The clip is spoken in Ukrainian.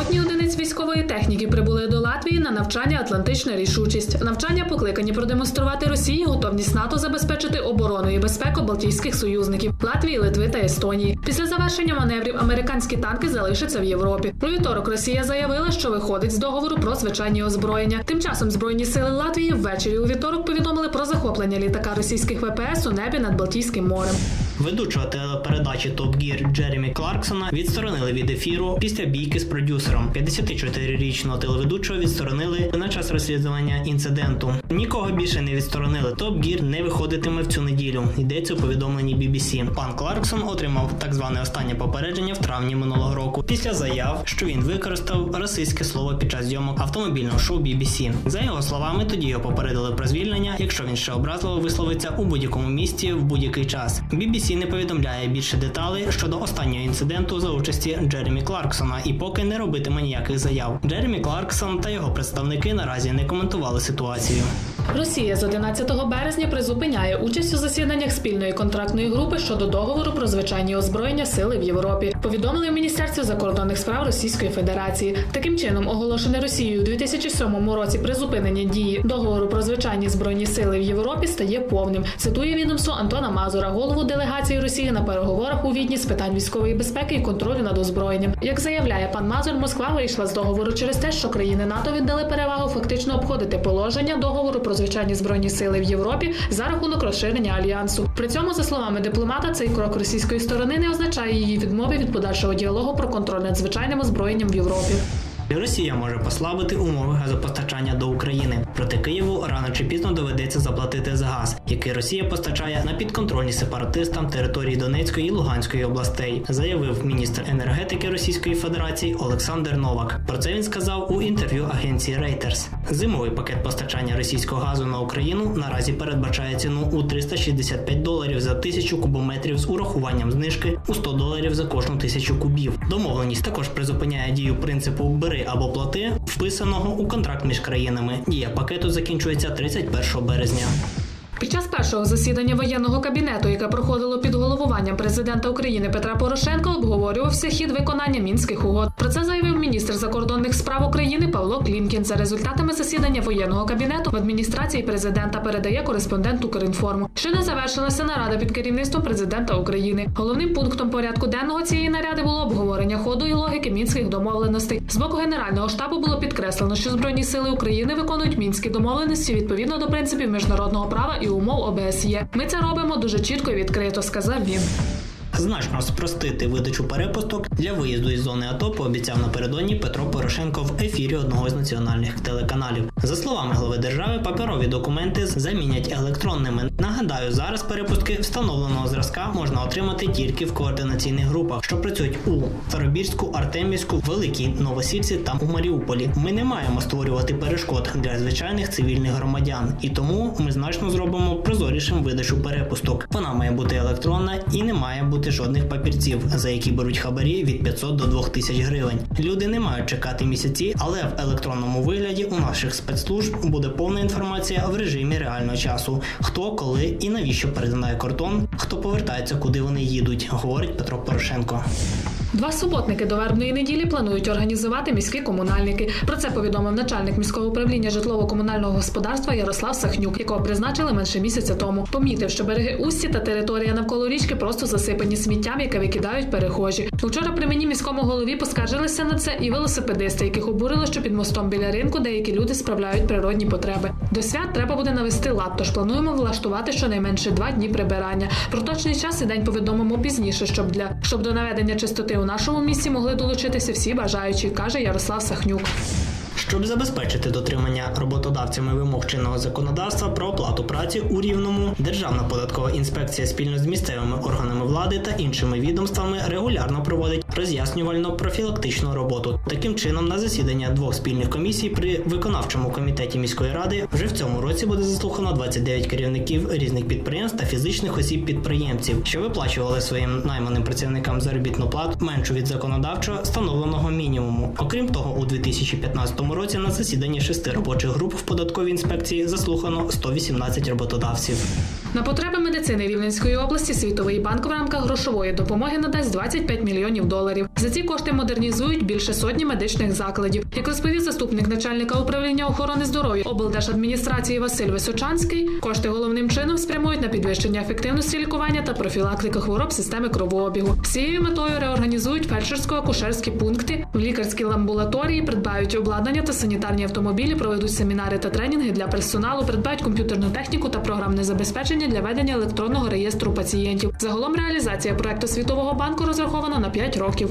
Сотні одиниць військової техніки прибули до Латвії на навчання Атлантична рішучість. Навчання покликані продемонструвати Росії готовність НАТО забезпечити оборону і безпеку Балтійських союзників Латвії, Литви та Естонії. Після завершення маневрів американські танки залишаться в Європі. У вівторок Росія заявила, що виходить з договору про звичайні озброєння. Тим часом збройні сили Латвії ввечері у вівторок повідомили про захоплення літака російських ВПС у небі над Балтійським морем. Ведучого телепередачі Top Gear Джеремі Кларксона відсторонили від ефіру після бійки з продюсером. 54-річного телеведучого відсторонили на час розслідування інциденту. Нікого більше не відсторонили. Top Gear не виходитиме в цю неділю. Йдеться у повідомленні BBC. Пан Кларксон отримав так зване останнє попередження в травні минулого року після заяв, що він використав російське слово під час зйомок автомобільного шоу BBC. За його словами, тоді його попередили про звільнення, якщо він ще образливо висловиться у будь-якому місті в будь-який час. BBC не повідомляє більше деталей щодо останнього інциденту за участі Джеремі Кларксона і поки не робитиме ніяких заяв. Джеремі Кларксон та його представники наразі не коментували ситуацію. Росія з 11 березня призупиняє участь у засіданнях спільної контрактної групи щодо договору про звичайні озброєння сили в Європі. Повідомили в Міністерстві закордонних справ Російської Федерації. Таким чином, оголошене Росією у 2007 році призупинення дії договору про звичайні збройні сили в Європі стає повним. Цитує відомство Антона Мазура, голову делегації Росії на переговорах у Відні з питань військової безпеки і контролю над озброєнням. Як заявляє пан Мазур, Москва вийшла з договору через те, що країни НАТО віддали перевагу фактично обходити положення договору про звичайні збройні сили в Європі за рахунок розширення альянсу. При цьому, за словами дипломата, цей крок російської сторони не означає її відмови від подальшого діалогу про контроль над звичайним озброєнням в Європі. Росія може послабити умови газопостачання до Києву рано чи пізно доведеться заплатити за газ, який Росія постачає на підконтрольні сепаратистам території Донецької і Луганської областей, заявив міністр енергетики Російської Федерації Олександр Новак. Про це він сказав у інтерв'ю агенції Reuters. Зимовий пакет постачання російського газу на Україну наразі передбачає ціну у 365 доларів за тисячу кубометрів з урахуванням знижки у 100 доларів за кожну тисячу кубів. Домовленість також призупиняє дію принципу бери або плати, вписаного у контракт між країнами. Дія пакету закінчується 31 березня. Під час першого засідання воєнного кабінету, яке проходило під головуванням президента України Петра Порошенка, обговорювався хід виконання мінських угод. Про це заявив міністр закордонних справ України Павло Клімкін. За результатами засідання воєнного кабінету в адміністрації президента передає кореспондент Укрінформу. Ще не завершилася нарада під керівництвом президента України. Головним пунктом порядку денного цієї наряди було обговорення ходу і логіки мінських домовленостей. З боку генерального штабу було підкреслено, що збройні сили України виконують мінські домовленості відповідно до принципів міжнародного права і умов ОБСЄ. Ми це робимо дуже чітко і відкрито, сказав він. Значно спростити видачу перепусток для виїзду із зони АТО пообіцяв напередодні Петро Порошенко в ефірі одного з національних телеканалів. За словами глави держави, паперові документи замінять електронними. Нагадаю, зараз перепустки встановленого зразка можна отримати тільки в координаційних групах, що працюють у Старобірську, Артемівську, Великій Новосільці та у Маріуполі. Ми не маємо створювати перешкод для звичайних цивільних громадян, і тому ми значно зробимо прозорішим видачу перепусток. Вона має бути електронна і не має бути жодних папірців, за які беруть хабарі від 500 до 2000 гривень. Люди не мають чекати місяці, але в електронному вигляді у наших спецслужб буде повна інформація в режимі реального часу. Хто, коли і навіщо перетинає кордон, хто повертається, куди вони їдуть, говорить Петро Порошенко. Два суботники до вербної неділі планують організувати міські комунальники. Про це повідомив начальник міського управління житлово-комунального господарства Ярослав Сахнюк, якого призначили менше місяця тому. Помітив, що береги Усті та територія навколо річки просто засипані сміттям, яке викидають перехожі. Вчора при мені міському голові поскаржилися на це і велосипедисти, яких обурило, що під мостом біля ринку деякі люди справляють природні потреби. До свят треба буде навести лад, тож плануємо влаштувати щонайменше два дні прибирання. Про точний час і день повідомимо пізніше, щоб для щоб до наведення чистоти у нашому місті могли долучитися всі бажаючі, каже Ярослав Сахнюк. Щоб забезпечити дотримання роботодавцями вимог чинного законодавства про оплату праці у рівному, Державна податкова інспекція спільно з місцевими органами влади та іншими відомствами регулярно проводить роз'яснювально-профілактичну роботу. Таким чином, на засідання двох спільних комісій при виконавчому комітеті міської ради вже в цьому році буде заслухано 29 керівників різних підприємств та фізичних осіб-підприємців, що виплачували своїм найманим працівникам заробітну плату меншу від законодавчо встановленого мінімуму. Окрім того, у 2015 році на засіданні шести робочих груп в податковій інспекції заслухано 118 роботодавців. На потреби медицини Рівненської області Світовий банк в рамках грошової допомоги надасть 25 мільйонів доларів. За ці кошти модернізують більше сотні медичних закладів. Як розповів заступник начальника управління охорони здоров'я облдержадміністрації Василь Височанський, кошти головним чином спрямують на підвищення ефективності лікування та профілактики хвороб системи кровообігу. З цією метою реорганізують фельдшерсько-акушерські пункти, в лікарські ламбулаторії придбають обладнання та санітарні автомобілі, проведуть семінари та тренінги для персоналу, придбають комп'ютерну техніку та програмне забезпечення для ведення електронного реєстру пацієнтів. Загалом реалізація проекту Світового банку розрахована на 5 років.